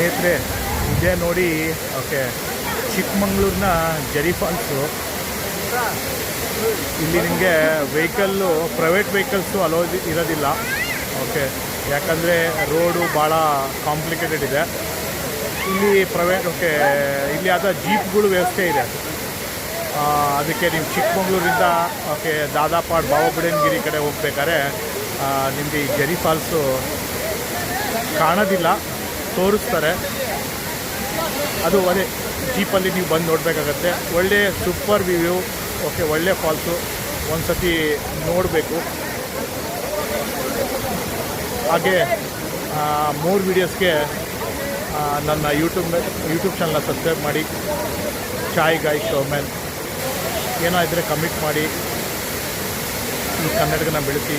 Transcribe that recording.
ಸ್ನೇಹಿತರೆ, ಇದೇ ನೋಡಿ, ಓಕೆ, ಚಿಕ್ಕಮಂಗ್ಳೂರಿನ ಜರಿ ಫಾಲ್ಸು. ಇಲ್ಲಿ ನಿಮಗೆ ವೆಹಿಕಲ್ಲು, ಪ್ರೈವೇಟ್ ವೆಹಿಕಲ್ಸು ಅಲೋ ಇರೋದಿಲ್ಲ. ಓಕೆ, ಯಾಕಂದರೆ ರೋಡು ಭಾಳ ಕಾಂಪ್ಲಿಕೇಟೆಡ್ ಇದೆ. ಇಲ್ಲಿ ಪ್ರೈವೇಟ್, ಓಕೆ, ಇಲ್ಲಿ ಆದ ಜೀಪ್ಗಳು ವ್ಯವಸ್ಥೆ ಇದೆ. ಅದಕ್ಕೆ ನೀವು ಚಿಕ್ಕಮಂಗ್ಳೂರಿಂದ, ಓಕೆ, ದಾದಾಪಾಡ್ ಬಾಬಾಬುಡನ್ಗಿರಿ ಕಡೆ ಹೋಗ್ಬೇಕಾದ್ರೆ ನಿಮಗೆ ಈ ಜರಿ ಫಾಲ್ಸು ಕಾಣೋದಿಲ್ಲ. ತೋರಿಸ್ತಾರೆ. ಅದು ಅದೇ ಜೀಪಲ್ಲಿ ನೀವು ಬಂದು ನೋಡಬೇಕಾಗತ್ತೆ. ಒಳ್ಳೆಯ ಸೂಪರ್ ವ್ಯೂ ಓಕೆ ಒಳ್ಳೆ ಫಾಲ್ಸು ಒಂದು ಸತಿ ನೋಡಬೇಕು. ಹಾಗೆ ಮೂರು ವೀಡಿಯೋಸ್ಗೆ ನನ್ನ ಯೂಟ್ಯೂಬ್ ಯೂಟ್ಯೂಬ್ ಚಾನಲ್ನ ಸಬ್ಸ್ಕ್ರೈಬ್ ಮಾಡಿ. ಚಾಯ್ ಗಾಯ್ ಶೋಮ್ಯಾನ್ ಏನೋ ಇದ್ದರೆ ಕಮಿಟ್ ಮಾಡಿ. ಈ ಕನ್ನಡಗನ ಬೆಳೆಸಿ.